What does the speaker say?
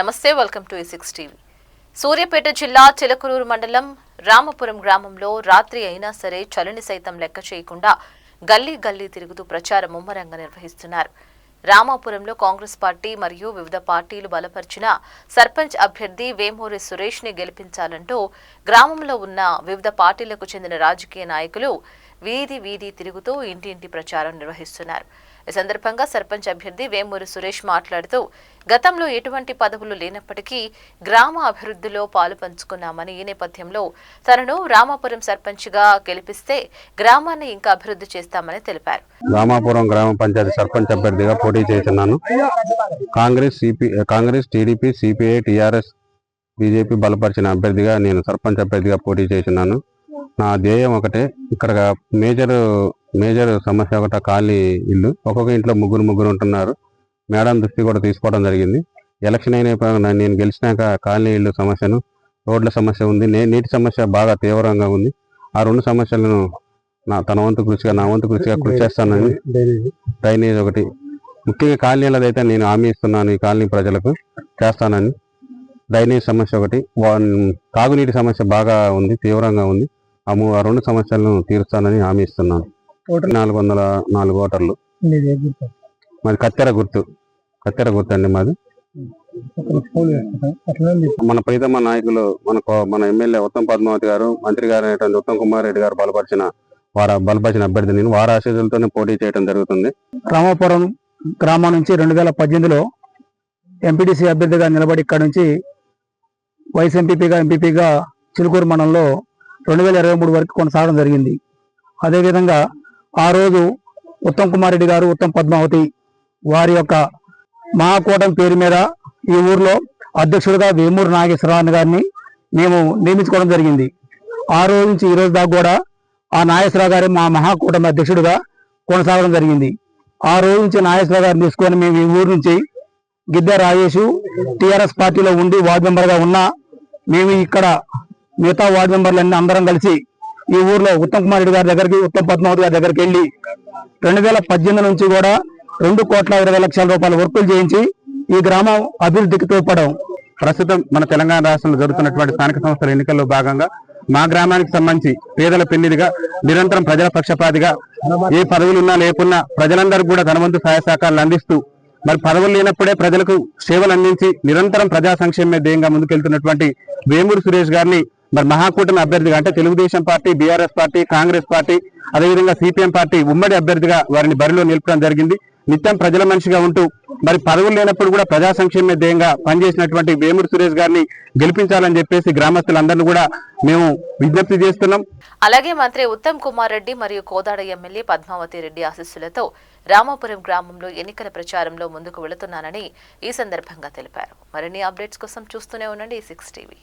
నమస్తే welcome to six TV. Suryapet జిల్లా చిలకలూరు మండలం రామపురం గ్రామంలో రాత్రి అయినా సరే చలిని సైతం లెక్క చేయకుండా గల్లీ గల్లీ తిరుగుతూ ప్రచారం ముమ్మరంగా నిర్వహిస్తున్నారు. రామాపురంలో కాంగ్రెస్ పార్టీ మరియు వివిధ పార్టీలు బలపరిచిన సర్పంచ్ అభ్యర్థి వేమూరి సురేష్ని గెలిపించాలంటూ గ్రామంలో ఉన్న వివిధ పార్టీలకు చెందిన రాజకీయ నాయకులు వీధి వీధి తిరుగుతూ ఇంటింటి ప్రచారం నిర్వహిస్తున్నారు. ఈ సందర్భంగా సర్పంచ్ అభ్యర్థి వేమూరి సురేష్ మాట్లాడుతూ గతంలో ఎటువంటి పదవులు లేనప్పటికీ గ్రామ అభివృద్ధిలో పాలు పంచుకున్నామని ఈ నేపథ్యంలో తనను రామాపురం సర్పంచ్గా గెలిపిస్తే గ్రామాన్ని ఇంకా అభివృద్ధి చేస్తామని తెలిపారు. రామాపురం గ్రామ పంచాయతీ సర్పంచ్ అభ్యర్థిగా పోటీ చేస్తున్నాను. Congress CP Congress TDP CPI TRS BJP బలపరిచిన అభ్యర్థిగా నేను సర్పంచ్ అభ్యర్థిగా పోటీ చేస్తున్నాను. నా ధ్యేయం ఒకటే. ఇక్కడ మేజర్ మేజర్ సమస్య ఒకట ఖాళీ ఇల్లు. ఒక్కొక్క ఇంట్లో ముగ్గురు ముగ్గురు ఉంటున్నారు. మేడం దృష్టి కూడా తీసుకోవడం జరిగింది. ఎలక్షన్ అయిన నేను గెలిచినాక ఖాళీ ఇల్లు సమస్యను రోడ్ల సమస్య ఉంది. నీటి సమస్య బాగా తీవ్రంగా ఉంది. ఆ రెండు సమస్యలను నా తన వంతు కృషిగా నా వంతు కృషిగా కృషి చేస్తానని డ్రైనేజ్ ఒకటి. ముఖ్యంగా కాలనీలదైతే నేను హామీ ఇస్తున్నాను ఈ కాలనీ ప్రజలకు చేస్తానని. డ్రైనేజ్ సమస్య ఒకటి. వా- తాగునీటి సమస్య బాగా ఉంది తీవ్రంగా ఉంది. ఆ రెండు సమస్యలను తీరుస్తానని హామీ ఇస్తున్నాను. నాలుగు వందల నాలుగు ఓటర్లు. మాది కత్తెర గుర్తు. కత్తెర గుర్తు అండి మాది. మన ప్రీతమ నాయకులు మన మన ఎమ్మెల్యే ఉత్తమ్ పద్మావతి గారు మంత్రి గారు అయినటువంటి ఉత్తమ్ కుమార్ రెడ్డి గారు బలపరిచిన వార బలపరిచిన అభ్యర్థి నేను వారి ఆశీస్సులతోనే పోటీ చేయడం జరుగుతుంది. రామాపురం గ్రామం నుంచి రెండు వేల పద్దెనిమిదిలో ఎంపీటీసీ అభ్యర్థిగా నిలబడి ఇక్కడ నుంచి వైస్ ఎంపీపీగా ఎంపీపీగా చిలుకూరు మండలంలో రెండు వేల ఇరవై మూడు వరకు కొనసాగడం జరిగింది. అదేవిధంగా ఆ రోజు ఉత్తమ్ కుమార్ రెడ్డి గారు ఉత్తమ్ పద్మావతి వారి యొక్క మహాకూటమి పేరు మీద ఈ ఊర్లో అధ్యక్షుడిగా వేమూరు నాగేశ్వరరావు గారిని మేము నియమించుకోవడం జరిగింది. ఆ రోజు నుంచి ఈ రోజు దాకా కూడా ఆ నాగేశ్వరరావు గారి మా మహాకూటమి అధ్యక్షుడిగా కొనసాగడం జరిగింది. ఆ రోజు నుంచి నాగేశ్వరరావు గారిని తీసుకొని మేము ఈ ఊరు నుంచి గిద్దె రాజేష్ టీఆర్ఎస్ పార్టీలో ఉండి వార్డు మెంబర్గా ఉన్నా మేము ఇక్కడ మిగతా వార్డు మెంబర్లన్నీ అందరం కలిసి ఈ ఊర్లో ఉత్తమ్ కుమార్ రెడ్డి గారి దగ్గరికి ఉత్తమ్ పద్మావతి గారి దగ్గరికి వెళ్ళి రెండు వేల పద్దెనిమిది నుంచి కూడా రెండు కోట్ల ఇరవై లక్షల రూపాయల వర్కులు చేయించి ఈ గ్రామం అభివృద్ధికి తోడ్పడం ప్రస్తుతం మన తెలంగాణ రాష్ట్రంలో జరుగుతున్నటువంటి స్థానిక సంస్థల ఎన్నికల్లో భాగంగా మా గ్రామానికి సంబంధించి పేదల పెళ్ళిదిగా నిరంతరం ప్రజల పక్షపాతిగా ఏ పదవులున్నా లేకున్నా ప్రజలందరూ కూడా ధనవంతు సహాయ సహకారాలు అందిస్తూ మరి పదవులు లేనప్పుడే ప్రజలకు సేవలు అందించి నిరంతరం ప్రజా సంక్షేమ ధ్యేయంగా ముందుకెళ్తున్నటువంటి వేమూరు సురేష్ గారిని మరి మహాకూటమి అభ్యర్థిగా అంటే Telugudesam party BRS party Congress party అదేవిధంగా సిపిఎం పార్టీ ఉమ్మడి అభ్యర్థిగా వారిని బరిలో నిలపడం జరిగింది. నిత్యం ప్రజల మనిషిగా ఉంటూ మరి పదవులు లేనప్పుడు కూడా ప్రజా సంక్షేమ ధ్యేయంగా పనిచేసినటువంటి వేమూరు సురేష్ గారిని గెలిపించాలని చెప్పేసి గ్రామస్తులందరినీ కూడా మేము విజ్ఞప్తి చేస్తున్నాం. అలాగే మంత్రి ఉత్తమ్ కుమార్ రెడ్డి మరియు కోదాడ ఎమ్మెల్యే పద్మావతి రెడ్డి ఆశీస్సులతో రామాపురం గ్రామంలో ఎన్నికల ప్రచారంలో ముందుకు వెళుతున్నానని ఈ సందర్భంగా తెలిపారు. మరిన్ని అప్డేట్స్ కోసం చూస్తూనే ఉండండి సిక్స్ టీవీ.